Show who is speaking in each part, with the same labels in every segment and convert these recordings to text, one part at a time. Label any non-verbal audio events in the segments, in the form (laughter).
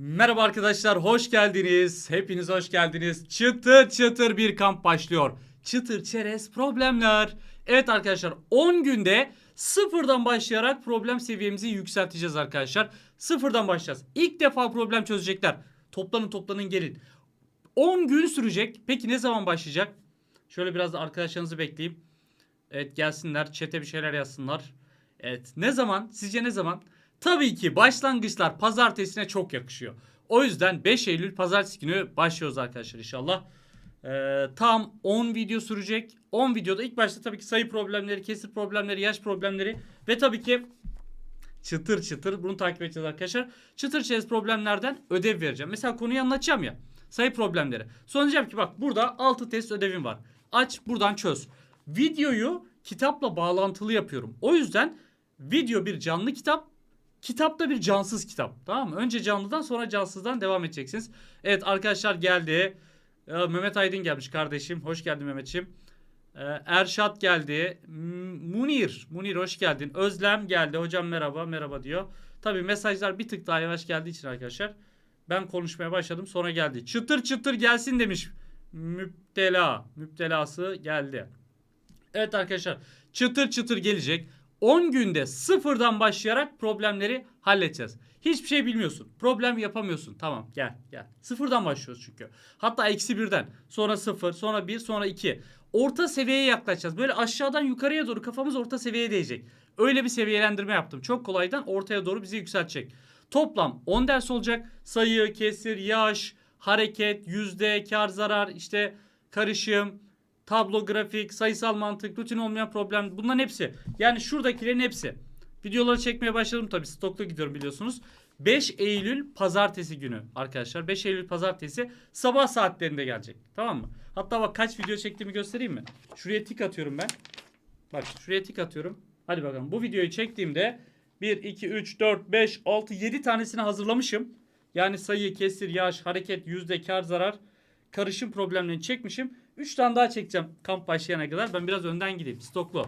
Speaker 1: Merhaba arkadaşlar, hoş geldiniz. Hepiniz hoş geldiniz. Çıtır çıtır bir kamp başlıyor. Çıtır çerez problemler. Evet arkadaşlar 10 günde sıfırdan başlayarak problem seviyemizi yükselteceğiz arkadaşlar. Sıfırdan başlayacağız. İlk defa problem çözecekler. Toplanın toplanın gelin. 10 gün sürecek. Peki ne zaman başlayacak? Şöyle biraz da arkadaşlarınızı bekleyeyim. Evet gelsinler. Çete bir şeyler yazsınlar. Evet ne zaman? Sizce ne zaman? Tabii ki başlangıçlar pazartesine çok yakışıyor. O yüzden 5 Eylül pazartesi günü başlıyoruz arkadaşlar inşallah. Ee, tam 10 video sürecek. 10 videoda ilk başta tabii ki sayı problemleri, kesir problemleri, yaş problemleri ve tabii ki çıtır çıtır bunu takip edeceğiz arkadaşlar. Çıtır çerez problemlerden ödev vereceğim. Mesela konuyu anlatacağım ya. Sayı problemleri. Sonra diyeceğim ki bak burada 6 test ödevim var. Aç buradan çöz. Videoyu kitapla bağlantılı yapıyorum. O yüzden video bir canlı kitap, kitap da bir cansız kitap. Tamam mı? Önce canlıdan sonra cansızdan devam edeceksiniz. Evet arkadaşlar geldi. Ee, Mehmet Aydın gelmiş kardeşim. Hoş geldin Mehmetçiğim. Ee, Erşat geldi. Munir. Munir hoş geldin. Özlem geldi. Hocam merhaba. Merhaba diyor. Tabii mesajlar bir tık daha yavaş geldiği için arkadaşlar. Ben konuşmaya başladım. Sonra geldi. Çıtır çıtır gelsin demiş. Müptela. Müptelası geldi. Evet arkadaşlar. Çıtır çıtır gelecek. 10 günde sıfırdan başlayarak problemleri halledeceğiz. Hiçbir şey bilmiyorsun. Problem yapamıyorsun. Tamam gel gel. Sıfırdan başlıyoruz çünkü. Hatta eksi birden. Sonra sıfır. Sonra bir. Sonra iki. Orta seviyeye yaklaşacağız. Böyle aşağıdan yukarıya doğru kafamız orta seviyeye değecek. Öyle bir seviyelendirme yaptım. Çok kolaydan ortaya doğru bizi yükseltecek. Toplam 10 ders olacak. Sayı, kesir, yaş, hareket, yüzde, kar, zarar, işte karışım, tablo, grafik, sayısal mantık, rutin olmayan problem bunların hepsi. Yani şuradakilerin hepsi. Videoları çekmeye başladım tabii stoklu gidiyorum biliyorsunuz. 5 Eylül pazartesi günü arkadaşlar. 5 Eylül pazartesi sabah saatlerinde gelecek. Tamam mı? Hatta bak kaç video çektiğimi göstereyim mi? Şuraya tik atıyorum ben. Bak şuraya tik atıyorum. Hadi bakalım bu videoyu çektiğimde 1, 2, 3, 4, 5, 6, 7 tanesini hazırlamışım. Yani sayı, kesir, yaş, hareket, yüzde, kar, zarar, karışım problemlerini çekmişim. 3 tane daha çekeceğim kamp başlayana kadar. Ben biraz önden gideyim. Stoklu.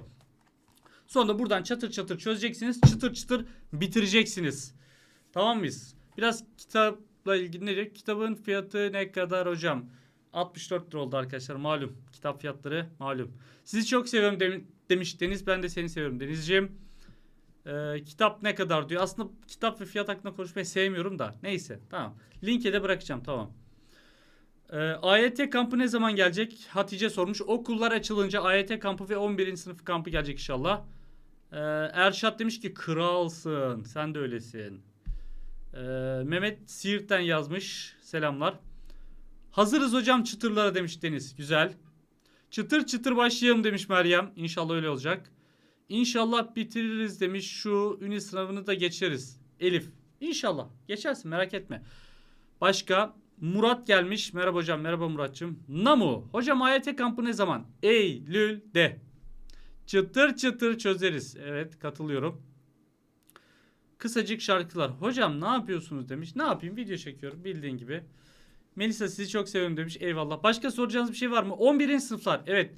Speaker 1: Sonra da buradan çatır çatır çözeceksiniz. Çıtır çıtır bitireceksiniz. Tamam mıyız? Biraz kitapla ilgili ne diyor? Kitabın fiyatı ne kadar hocam? 64 lira oldu arkadaşlar malum. Kitap fiyatları malum. Sizi çok seviyorum dem- demiş Deniz. Ben de seni seviyorum Denizciğim. Ee, kitap ne kadar diyor. Aslında kitap ve fiyat hakkında konuşmayı sevmiyorum da. Neyse tamam. Linke de bırakacağım tamam. Ee, AYT kampı ne zaman gelecek? Hatice sormuş. Okullar açılınca AYT kampı ve 11. sınıf kampı gelecek inşallah. Ee, Erşat demiş ki kralsın. Sen de öylesin. Ee, Mehmet Siirt'ten yazmış. Selamlar. Hazırız hocam çıtırlara demiş Deniz. Güzel. Çıtır çıtır başlayalım demiş Meryem. İnşallah öyle olacak. İnşallah bitiririz demiş. Şu ünit sınavını da geçeriz. Elif. İnşallah. Geçersin merak etme. Başka Murat gelmiş. Merhaba hocam. Merhaba Muratçım. Namu. Hocam AYT kampı ne zaman? Eylül'de. Çıtır çıtır çözeriz. Evet katılıyorum. Kısacık şarkılar. Hocam ne yapıyorsunuz demiş. Ne yapayım video çekiyorum bildiğin gibi. Melisa sizi çok seviyorum demiş. Eyvallah. Başka soracağınız bir şey var mı? 11. sınıflar. Evet.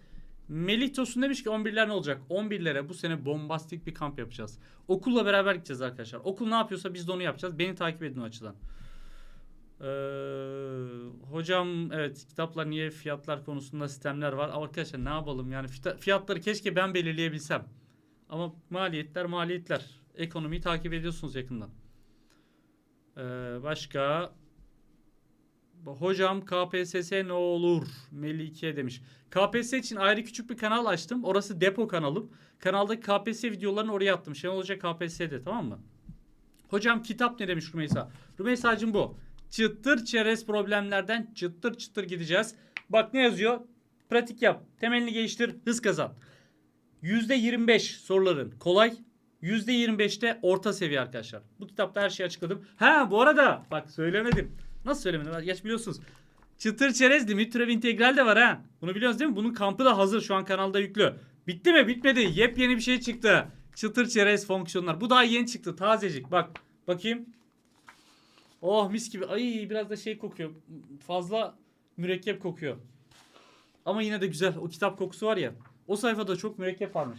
Speaker 1: Melih Tosun demiş ki 11'ler ne olacak? 11'lere bu sene bombastik bir kamp yapacağız. Okulla beraber gideceğiz arkadaşlar. Okul ne yapıyorsa biz de onu yapacağız. Beni takip edin o açıdan. Ee, hocam evet kitaplar niye fiyatlar konusunda sistemler var. Arkadaşlar ne yapalım yani fiyat- fiyatları keşke ben belirleyebilsem. Ama maliyetler maliyetler. Ekonomiyi takip ediyorsunuz yakından. Ee, başka Hocam KPSS ne olur? Melike demiş. KPSS için ayrı küçük bir kanal açtım. Orası depo kanalım. Kanaldaki KPSS videolarını oraya attım. Şey olacak KPSS'de tamam mı? Hocam kitap ne demiş Rümeysa? Rümeysa'cığım bu. Çıtır çerez problemlerden çıtır çıtır gideceğiz. Bak ne yazıyor? Pratik yap. Temelini geliştir. Hız kazan. %25 soruların kolay. %25'te orta seviye arkadaşlar. Bu kitapta her şeyi açıkladım. Ha bu arada bak söylemedim. Nasıl söylemedim? Geç biliyorsunuz. Çıtır çerez limit türev integral de var ha. Bunu biliyorsunuz değil mi? Bunun kampı da hazır. Şu an kanalda yüklü. Bitti mi? Bitmedi. Yepyeni bir şey çıktı. Çıtır çerez fonksiyonlar. Bu daha yeni çıktı. Tazecik. Bak. Bakayım. Oh mis gibi. Ay biraz da şey kokuyor. Fazla mürekkep kokuyor. Ama yine de güzel. O kitap kokusu var ya. O sayfada çok mürekkep varmış.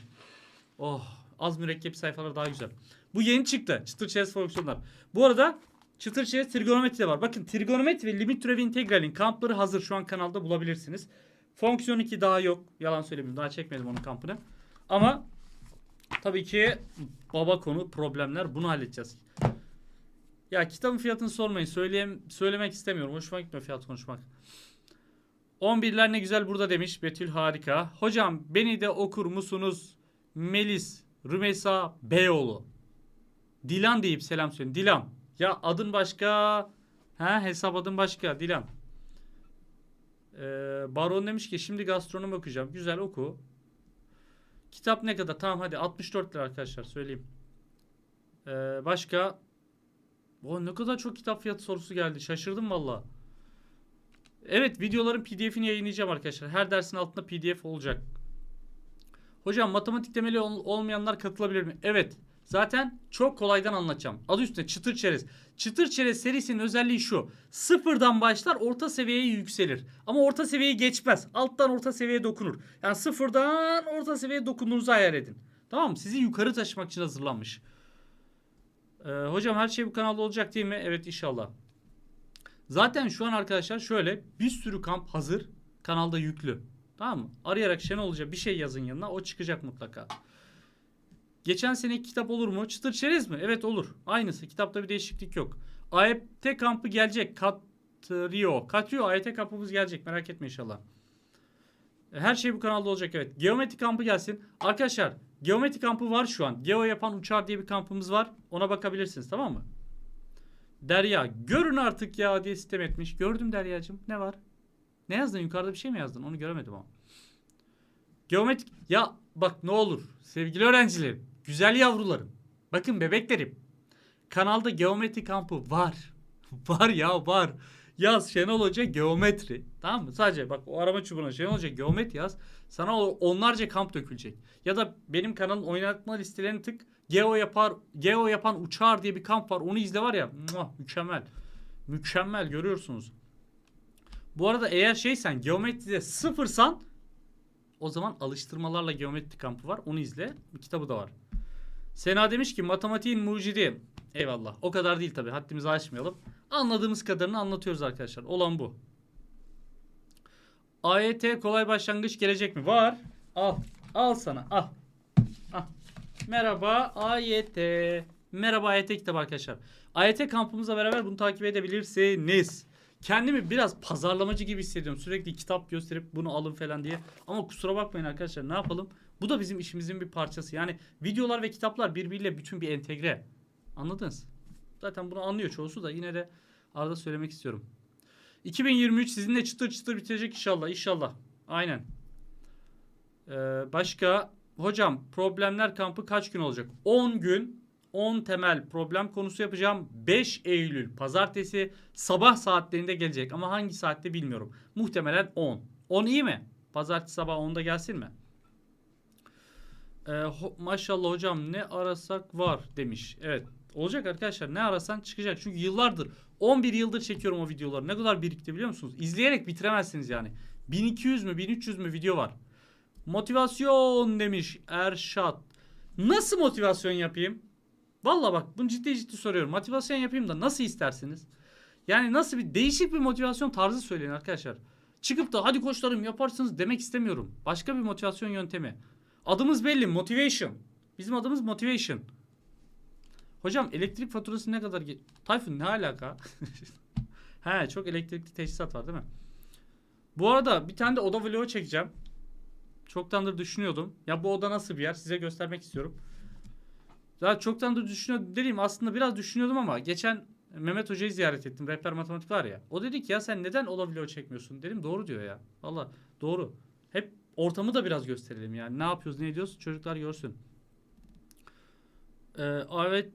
Speaker 1: Oh az mürekkep sayfalar daha güzel. Bu yeni çıktı. Çıtır çerez fonksiyonlar. Bu arada Çıtır çerez trigonometri de var. Bakın trigonometri ve limit türevi integralin kampları hazır. Şu an kanalda bulabilirsiniz. Fonksiyon 2 daha yok. Yalan söylemiyorum. Daha çekmedim onun kampını. Ama tabii ki baba konu problemler. Bunu halledeceğiz. Ya kitabın fiyatını sormayın. Söyleyem söylemek istemiyorum. Hoşuma gitmiyor fiyat konuşmak. 11'ler ne güzel burada demiş. Betül harika. Hocam beni de okur musunuz? Melis Rümeysa Beyoğlu. Dilan deyip selam söyleyin. Dilan. Ya adın başka. Ha hesap adın başka. Dilan. Ee, Baron demiş ki şimdi gastronomi okuyacağım. Güzel oku. Kitap ne kadar? Tamam hadi 64 lira arkadaşlar söyleyeyim. Ee, başka. O ne kadar çok kitap fiyatı sorusu geldi. Şaşırdım valla. Evet videoların pdf'ini yayınlayacağım arkadaşlar. Her dersin altında pdf olacak. Hocam matematik temeli ol- olmayanlar katılabilir mi? Evet. Zaten çok kolaydan anlatacağım. Adı üstünde çıtır çerez. Çıtır çerez serisinin özelliği şu. Sıfırdan başlar orta seviyeye yükselir. Ama orta seviyeyi geçmez. Alttan orta seviyeye dokunur. Yani sıfırdan orta seviyeye dokunduğunuzu hayal edin. Tamam mı? Sizi yukarı taşımak için hazırlanmış. Ee, hocam her şey bu kanalda olacak değil mi? Evet inşallah. Zaten şu an arkadaşlar şöyle bir sürü kamp hazır. Kanalda yüklü. Tamam mı? Arayarak Şenol Hoca bir şey yazın yanına. O çıkacak mutlaka. Geçen seneki kitap olur mu? Çıtır çerez mi? Evet olur. Aynısı. Kitapta bir değişiklik yok. AYT kampı gelecek. Katrio. Katrio AYT kampımız gelecek. Merak etme inşallah. Her şey bu kanalda olacak evet. Geometri kampı gelsin. Arkadaşlar geometri kampı var şu an. Geo yapan uçar diye bir kampımız var. Ona bakabilirsiniz tamam mı? Derya görün artık ya diye sistem etmiş. Gördüm Derya'cığım. Ne var? Ne yazdın? Yukarıda bir şey mi yazdın? Onu göremedim ama. Geometrik. Ya bak ne olur sevgili öğrencilerim. Güzel yavrularım. Bakın bebeklerim. Kanalda geometri kampı var. (laughs) var ya var. Yaz Şenol Hoca geometri. Tamam mı? Sadece bak o arama çubuğuna Şenol Hoca geometri yaz. Sana onlarca kamp dökülecek. Ya da benim kanalın oynatma listelerini tık. Geo yapar, Geo yapan uçar diye bir kamp var. Onu izle var ya. muah, mükemmel. Mükemmel görüyorsunuz. Bu arada eğer şeysen geometride sıfırsan o zaman alıştırmalarla geometri kampı var. Onu izle. Bir kitabı da var. Sena demiş ki matematiğin mucidi. Eyvallah. O kadar değil tabi. Haddimizi aşmayalım. Anladığımız kadarını anlatıyoruz arkadaşlar. Olan bu. AYT kolay başlangıç gelecek mi? Var. Al. Al sana. Al. Al. Merhaba AYT. Merhaba AYT kitabı arkadaşlar. AYT kampımızla beraber bunu takip edebilirsiniz. Kendimi biraz pazarlamacı gibi hissediyorum. Sürekli kitap gösterip bunu alın falan diye. Ama kusura bakmayın arkadaşlar ne yapalım? Bu da bizim işimizin bir parçası. Yani videolar ve kitaplar birbiriyle bütün bir entegre. Anladınız? Zaten bunu anlıyor çoğusu da yine de arada söylemek istiyorum. 2023 sizinle çıtır çıtır bitecek inşallah. İnşallah. Aynen. Ee, başka hocam problemler kampı kaç gün olacak? 10 gün 10 temel problem konusu yapacağım. 5 Eylül pazartesi sabah saatlerinde gelecek ama hangi saatte bilmiyorum. Muhtemelen 10. 10 iyi mi? Pazartesi sabah 10'da gelsin mi? Ee, ho- maşallah hocam ne arasak var demiş. Evet olacak arkadaşlar ne arasan çıkacak. Çünkü yıllardır 11 yıldır çekiyorum o videoları. Ne kadar birikti biliyor musunuz? İzleyerek bitiremezsiniz yani. 1200 mü 1300 mü video var. Motivasyon demiş Erşat. Nasıl motivasyon yapayım? Valla bak bunu ciddi ciddi soruyorum. Motivasyon yapayım da nasıl istersiniz? Yani nasıl bir değişik bir motivasyon tarzı söyleyin arkadaşlar. Çıkıp da hadi koçlarım yaparsınız demek istemiyorum. Başka bir motivasyon yöntemi. Adımız belli motivation. Bizim adımız motivation. Hocam elektrik faturası ne kadar... Tayfun ne alaka? (laughs) He çok elektrikli teçhizat var değil mi? Bu arada bir tane de oda vlogu çekeceğim. Çoktandır düşünüyordum. Ya bu oda nasıl bir yer size göstermek istiyorum. Daha çoktandır düşünüyordum dediğim aslında biraz düşünüyordum ama geçen Mehmet Hoca'yı ziyaret ettim. Rehber matematik var ya. O dedi ki ya sen neden oda vlogu çekmiyorsun? Dedim doğru diyor ya. Valla doğru. Hep ortamı da biraz gösterelim yani. Ne yapıyoruz ne ediyoruz çocuklar görsün. Ee,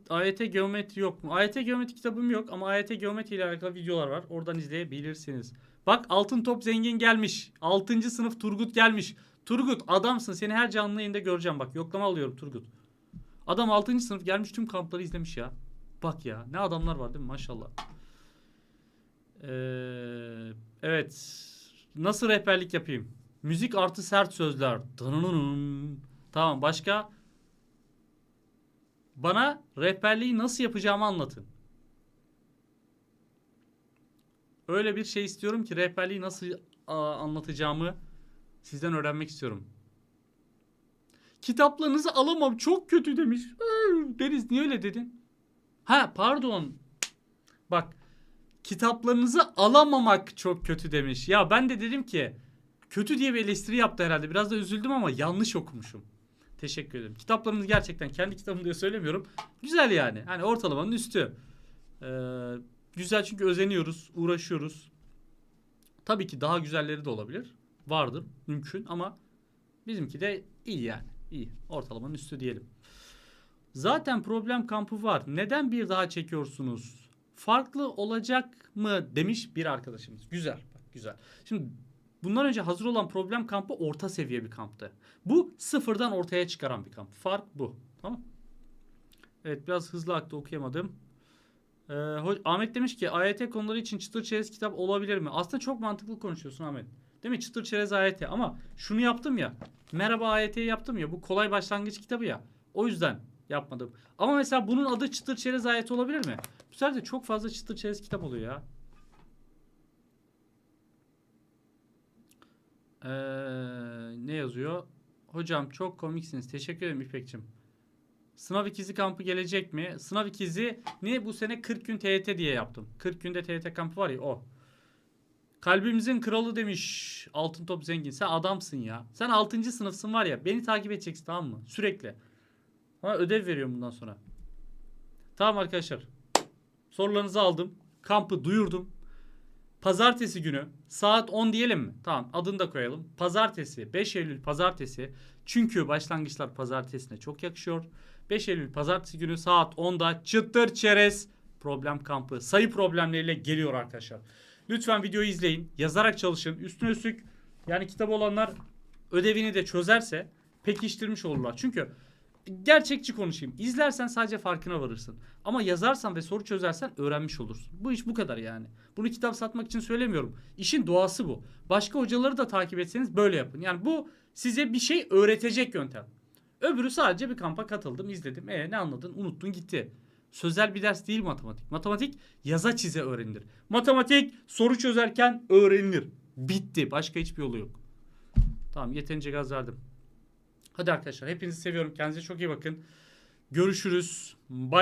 Speaker 1: AYT, geometri yok mu? AYT geometri kitabım yok ama AYT geometri ile alakalı videolar var. Oradan izleyebilirsiniz. Bak altın top zengin gelmiş. 6. sınıf Turgut gelmiş. Turgut adamsın. Seni her canlı yayında göreceğim. Bak yoklama alıyorum Turgut. Adam 6. sınıf gelmiş tüm kampları izlemiş ya. Bak ya ne adamlar var değil mi maşallah. Ee, evet. Nasıl rehberlik yapayım? Müzik artı sert sözler. Dınınının. Tamam başka? Bana rehberliği nasıl yapacağımı anlatın. öyle bir şey istiyorum ki rehberliği nasıl anlatacağımı sizden öğrenmek istiyorum. Kitaplarınızı alamam çok kötü demiş. Deniz niye öyle dedin? Ha pardon. Bak kitaplarınızı alamamak çok kötü demiş. Ya ben de dedim ki kötü diye bir eleştiri yaptı herhalde. Biraz da üzüldüm ama yanlış okumuşum. Teşekkür ederim. Kitaplarınız gerçekten kendi kitabım diye söylemiyorum. Güzel yani. Hani ortalamanın üstü. Ee, güzel çünkü özeniyoruz, uğraşıyoruz. Tabii ki daha güzelleri de olabilir. Vardır, mümkün ama bizimki de iyi yani. İyi. Ortalamanın üstü diyelim. Zaten problem kampı var. Neden bir daha çekiyorsunuz? Farklı olacak mı demiş bir arkadaşımız. Güzel. Bak güzel. Şimdi bundan önce hazır olan problem kampı orta seviye bir kamptı. Bu sıfırdan ortaya çıkaran bir kamp. Fark bu. Tamam. Evet biraz hızlı aktı okuyamadım. Ee, Ahmet demiş ki AYT konuları için çıtır çerez kitap olabilir mi? Aslında çok mantıklı konuşuyorsun Ahmet. Değil mi? Çıtır çerez AYT ama şunu yaptım ya. Merhaba AYT'yi yaptım ya. Bu kolay başlangıç kitabı ya. O yüzden yapmadım. Ama mesela bunun adı çıtır çerez AYT olabilir mi? Bu sefer de çok fazla çıtır çerez kitap oluyor ya. Ee, ne yazıyor? Hocam çok komiksiniz. Teşekkür ederim İpekçim. Sınav ikizi kampı gelecek mi? Sınav ikizi ne bu sene 40 gün TYT diye yaptım. 40 günde TYT kampı var ya o. Kalbimizin kralı demiş. Altın top zengin. Sen adamsın ya. Sen 6. sınıfsın var ya. Beni takip edeceksin tamam mı? Sürekli. Ama ödev veriyorum bundan sonra. Tamam arkadaşlar. Sorularınızı aldım. Kampı duyurdum. Pazartesi günü saat 10 diyelim mi? Tamam adını da koyalım. Pazartesi 5 Eylül pazartesi. Çünkü başlangıçlar pazartesine çok yakışıyor. 5 Eylül pazartesi günü saat 10'da çıtır çerez problem kampı sayı problemleriyle geliyor arkadaşlar. Lütfen videoyu izleyin. Yazarak çalışın. Üstüne üstlük yani kitap olanlar ödevini de çözerse pekiştirmiş olurlar. Çünkü gerçekçi konuşayım. İzlersen sadece farkına varırsın. Ama yazarsan ve soru çözersen öğrenmiş olursun. Bu iş bu kadar yani. Bunu kitap satmak için söylemiyorum. İşin doğası bu. Başka hocaları da takip etseniz böyle yapın. Yani bu size bir şey öğretecek yöntem. Öbürü sadece bir kampa katıldım, izledim. E ne anladın? Unuttun gitti. Sözel bir ders değil matematik. Matematik yaza çize öğrenilir. Matematik soru çözerken öğrenilir. Bitti. Başka hiçbir yolu yok. Tamam yeterince gaz verdim. Hadi arkadaşlar hepinizi seviyorum. Kendinize çok iyi bakın. Görüşürüz. Bye.